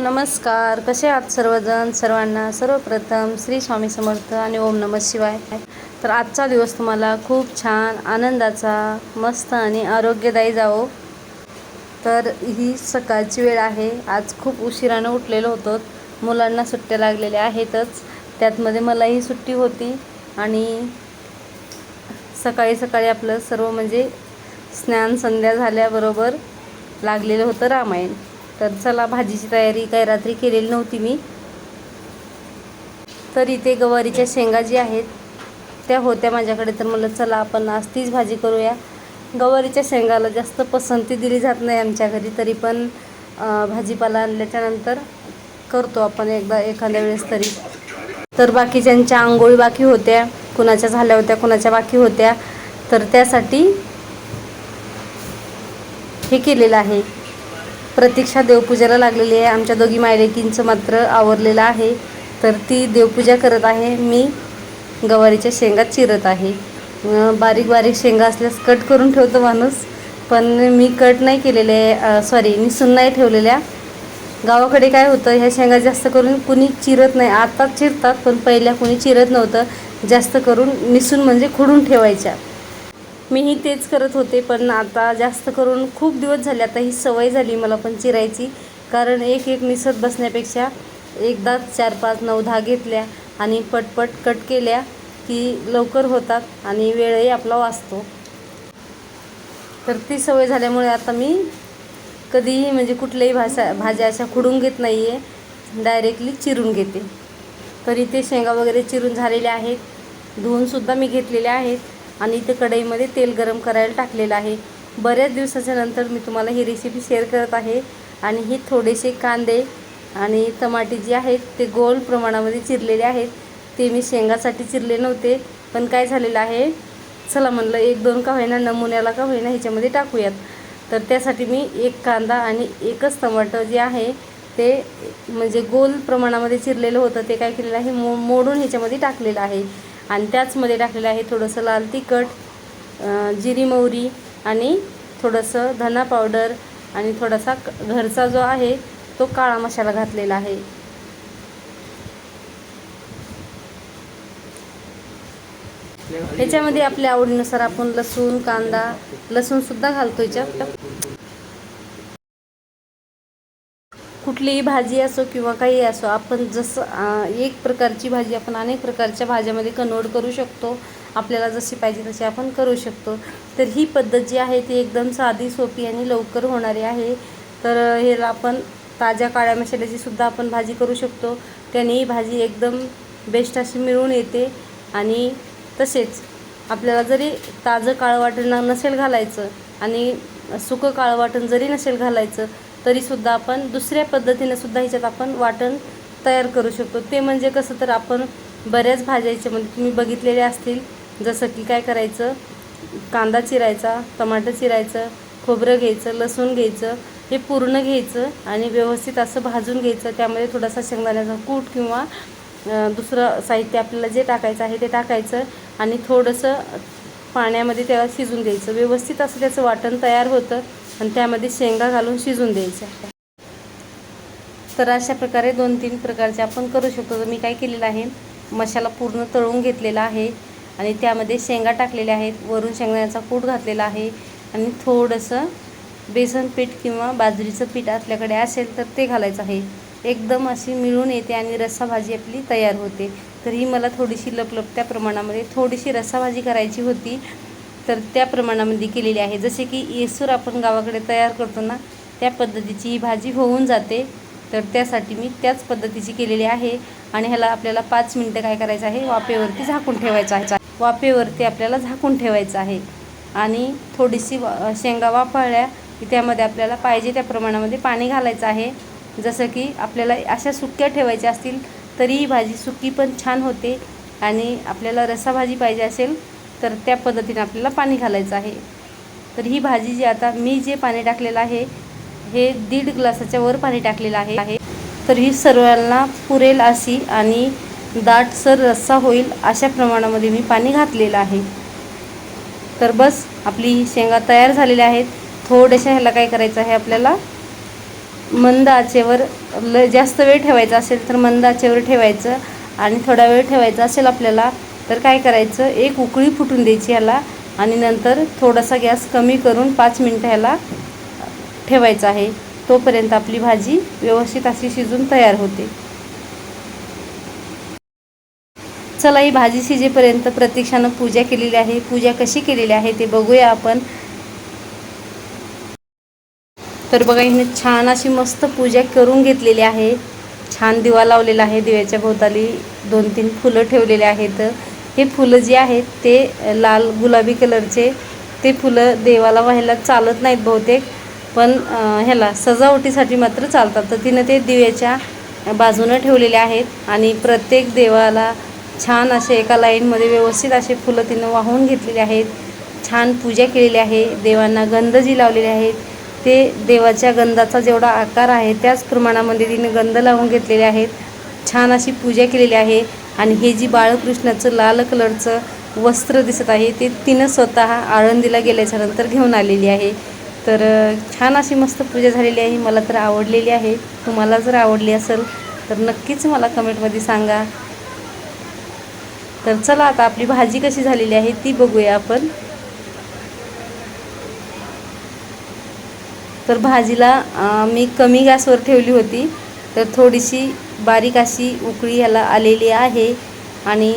नमस्कार. कसे आहात सर्वजण? सर्वांना सर्वप्रथम श्री स्वामी समर्थ आणि ओम नमः शिवाय. तर आजचा दिवस तुम्हाला खूप छान आनंदाचा मस्त आणि आरोग्यदायी जावो. तर ही सकाळची वेळ आहे. आज खूप उशिरानं उठलेलो होतो. मुलांना सुट्ट्या लागलेल्या आहेतच. त्यातमध्ये मलाही सुट्टी होती आणि सकाळी सकाळी आपलं सर्व म्हणजे स्नान संध्या झाल्याबरोबर लागलेलं होतं रामायण. तर चला भाजीची तयारी काही रात्री केलेली नव्हती मी. तर इथे गवारीच्या शेंगा जी आहेत त्या होत्या माझ्याकडे. तर म्हणलं चला आपण आज तीच भाजी करूया. गवारीच्या शेंगाला जास्त पसंती दिली जात नाही आमच्या घरी तरी पण भाजीपाला आणल्याच्यानंतर करतो आपण एकदा एखाद्या वेळेस तरी. तर बाकीच्यांच्या आंघोळी बाकी होत्या. कुणाच्या झाल्या होत्या कुणाच्या बाकी होत्या. तर त्यासाठी हे केलेलं आहे. प्रतीक्षा देवपूजेला लागलेली आहे. आमच्या दोघी मायलेकींचं मात्र आवरलेलं आहे. तर ती देवपूजा करत आहे. मी गवारीच्या शेंगा चिरत आहे. बारीक बारीक शेंगा असल्यास कट करून ठेवतो माणूस. पण मी कट नाही केलेले आहे सॉरी निसून नाही ठेवलेल्या. गावाकडे काय होतं ह्या शेंगा जास्त करून कुणी चिरत नाही. आत्ताच चिरतात पण पहिल्या कुणी चिरत नव्हतं. जास्त करून निसून म्हणजे खुडून ठेवायच्या. मीही तेच करत होते पण आता जास्त करून खूप दिवस झाले आता ही सवय झाली मला पण चिरायची. कारण एक एक निसत बसण्यापेक्षा एकदाच चार पाच नऊ दहा घेतल्या आणि पटपट कट केल्या की लवकर होतात आणि वेळही आपला वाचतो. तर ती सवय झाल्यामुळे आता मी कधीही म्हणजे कुठल्याही भाषा भाज्या अशा खुडून घेत नाही आहे डायरेक्टली चिरून घेते. तर इथे शेंगा वगैरे चिरून झालेल्या आहेत. धुवूनसुद्धा मी घेतलेल्या आहेत. आणि इथे कढईमध्ये तेल गरम करायला टाकलेलं आहे. बऱ्याच दिवसाच्या नंतर मी तुम्हाला ही रेसिपी शेअर करत आहे. आणि हे थोडेसे कांदे आणि टमाटे जे आहेत ते गोल प्रमाणामध्ये चिरलेले आहेत. ते मी शेंगासाठी चिरले नव्हते पण काय झालेलं आहे चला म्हणलं एक दोन का होईना नमुन्याला का होईना ह्याच्यामध्ये टाकूयात. तर त्यासाठी मी एक कांदा आणि एकच टमाटर जे आहे ते म्हणजे गोल प्रमाणामध्ये चिरलेलं होतं ते काय केलेलं आहे मो मोडून ह्याच्यामध्ये टाकलेलं आहे. आणि त्याचमध्ये टाकलेलं आहे थोडंसं लाल तिखट जिरी मोहरी आणि थोडंसं धना पावडर आणि थोडासा क- घरचा जो आहे तो काळा मसाला घातलेला आहे. ह्याच्यामध्ये आपल्या आवडीनुसार आपण लसूण कांदा लसूणसुद्धा घालतो याच्यात. कुठलीही भाजी असो किंवा काही असो आपण जसं एक प्रकारची भाजी आपण अनेक प्रकारच्या भाज्यामध्ये कन्वर्ट करू शकतो. आपल्याला जशी पाहिजे तशी आपण करू शकतो. तर ही पद्धत जी आहे ती एकदम साधी सोपी आणि लवकर होणारी आहे. तर ह्याला आपण ताज्या काळ्या मसाल्याची सुद्धा आपण भाजी करू शकतो. त्याने ही भाजी एकदम बेस्ट अशी मिळून येते. आणि तसेच आपल्याला जरी ताजं काळं वाटण नसेल घालायचं आणि सुकं काळं वाटण जरी नसेल घालायचं तरीसुद्धा आपण दुसऱ्या पद्धतीने सुद्धा ह्याच्यात आपण वाटण तयार करू शकतो. ते म्हणजे कसं तर आपण बऱ्याच भाज्या याच्यामध्ये तुम्ही बघितलेले असतील जसं की काय करायचं? कांदा चिरायचा टमाटर चिरायचं खोबरं घ्यायचं लसूण घ्यायचं हे पूर्ण घ्यायचं आणि व्यवस्थित असं भाजून घ्यायचं. त्यामध्ये थोडासा शेंगदाण्याचा कूट किंवा दुसरं साहित्य आपल्याला जे टाकायचं आहे ते टाकायचं आणि थोडंसं पाण्यामध्ये त्याला शिजून द्यायचं व्यवस्थित असं त्याचं वाटण तयार होतं. आणि त्यामध्ये शेंगा घालून शिजून द्यायच्या तर अशा प्रकारे दोन तीन प्रकारचे आपण करू शकतो. तर मी काय केलेलं आहे मसाला पूर्ण तळून घेतलेला आहे आणि त्यामध्ये शेंगा टाकलेल्या आहेत. वरून शेंगदाण्याचा कूट घातलेला आहे आणि थोडंसं बेसन पीठ किंवा बाजरीचं पीठ आपल्याकडे असेल तर ते घालायचं आहे. एकदम अशी मिळून येते आणि रस्सा भाजी आपली तयार होते. तर ही मला थोडीशी लपलपत्या प्रमाणामध्ये. थोडीशी रस्सा भाजी करायची होती तर त्या प्रमाणामध्ये केलेली आहे. जसे की येसूर आपण गावाकडे तयार करतो ना त्या पद्धतीची ही भाजी होऊन जाते. तर त्यासाठी मी त्याच पद्धतीची केलेली आहे. आणि ह्याला आपल्याला पाच मिनटं काय करायचं आहे? वाफेवरती झाकून ठेवायचं आहे. वाफेवरती आपल्याला झाकून ठेवायचं आहे. आणि थोडीशी वा शेंगा वाफळल्या की त्यामध्ये आपल्याला पाहिजे त्या प्रमाणामध्ये पाणी घालायचं आहे. जसं की आपल्याला अशा सुक्या ठेवायच्या असतील तरी ही भाजी सुकी पण छान होते. आणि आपल्याला रसा भाजी पाहिजे असेल तर त्या पद्धतीने आपल्याला पाणी घालायचं आहे. तर ही भाजी जी आता मी जे पाणी टाकलेलं आहे हे दीड ग्लासाच्या वर पाणी टाकलेलं आहे. आहे तर ही सर्वांना पुरेल अशी आणि दाटसर रस्सा होईल अशा प्रमाणामध्ये मी पाणी घातलेलं आहे. तर बस आपली शेंगा तयार झालेल्या आहेत. थोड्याशा ह्याला काय करायचं आहे आपल्याला? मंद आचेवर ल जास्त वेळ ठेवायचा असेल तर मंद आचेवर ठेवायचं आणि थोडा वेळ ठेवायचा असेल आपल्याला तर काय करायचं? एक उकळी फुटून द्यायची ह्याला आणि नंतर थोडासा गॅस कमी करून पाच मिनटं ह्याला ठेवायचा आहे. तोपर्यंत आपली भाजी व्यवस्थित अशी शिजून तयार होते. चला ही भाजी शिजेपर्यंत प्रतीक्षानं पूजा केलेली आहे. पूजा कशी केलेली आहे ते बघूया आपण. तर बघा हिने छान अशी मस्त पूजा करून घेतलेली आहे. छान दिवा लावलेला आहे दिव्याच्या भोवताली दोन तीन फुलं ठेवलेली आहेत. हे फुलं जे आहेत ते लाल गुलाबी कलरचे ते फुलं देवाला व्हायला चालत नाहीत बहुतेक. पण ह्याला सजावटीसाठी मात्र चालतात. तर तिनं ते दिव्याच्या बाजूनं ठेवलेले आहेत आणि प्रत्येक देवाला छान असे एका लाईनमध्ये व्यवस्थित असे फुलं तिनं वाहून घेतलेले आहेत. छान पूजा केलेली आहे. देवांना गंध जी लावलेले आहेत. ते देवाच्या गंधाचा जेवढा आकार आहे त्याच प्रमाणामध्ये तिने गंध लावून घेतलेले आहेत. छान अशी पूजा केलेली आहे. आणि हे जी बाळकृष्णाचं लाल कलरचं वस्त्र दिसत आहे ते तिनं स्वतः आळंदीला गेल्याच्यानंतर घेऊन आलेली आहे. तर छान अशी मस्त पूजा झालेली आहे. मला तर आवडलेली आहे. तुम्हाला जर आवडली असेल तर नक्कीच मला कमेंटमध्ये सांगा. तर चला आता आपली भाजी कशी झालेली आहे ती बघूया आपण. तर भाजीला मी कमी गॅसवर ठेवली होती. तर थोडीशी बारीक अशी उकळी ह्याला आलेली आहे. आणि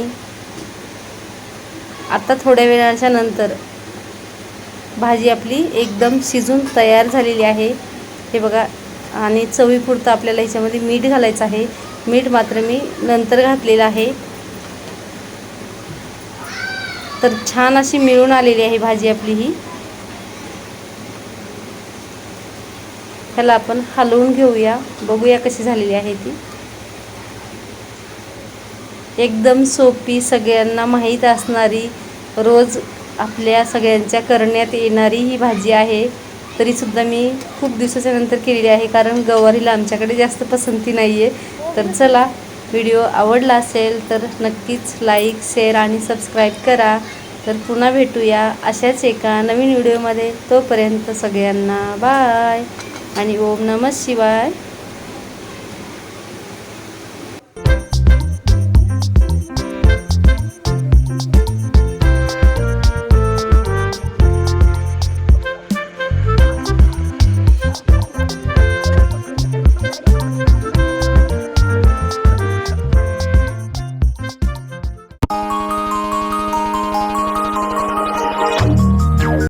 आता थोड्या वेळाच्या नंतर भाजी आपली एकदम शिजून तयार झालेली आहे. हे बघा आणि चवीपुरतं आपल्याला ह्याच्यामध्ये मीठ घालायचं आहे. मीठ मात्र मी नंतर घातलेलं आहे. तर छान अशी मिळून आलेली आहे भाजी आपली ही. ह्याला आपण हलवून घेऊया. बघूया कशी झालेली आहे ती. एकदम सोपी सगळ्यांना माहीत असणारी रोज आपल्या सगळ्यांच्या करण्यात येणारी ही भाजी आहे. तरीसुद्धा मी खूप दिवसाच्या नंतर केलेली आहे कारण गवारीला आमच्याकडे जास्त पसंती नाही आहे तर चला व्हिडिओ आवडला असेल तर नक्कीच लाईक शेअर आणि सबस्क्राईब करा. तर पुन्हा भेटूया अशाच एका नवीन व्हिडिओमध्ये. तोपर्यंत सगळ्यांना बाय आणि ओम नमः शिवाय.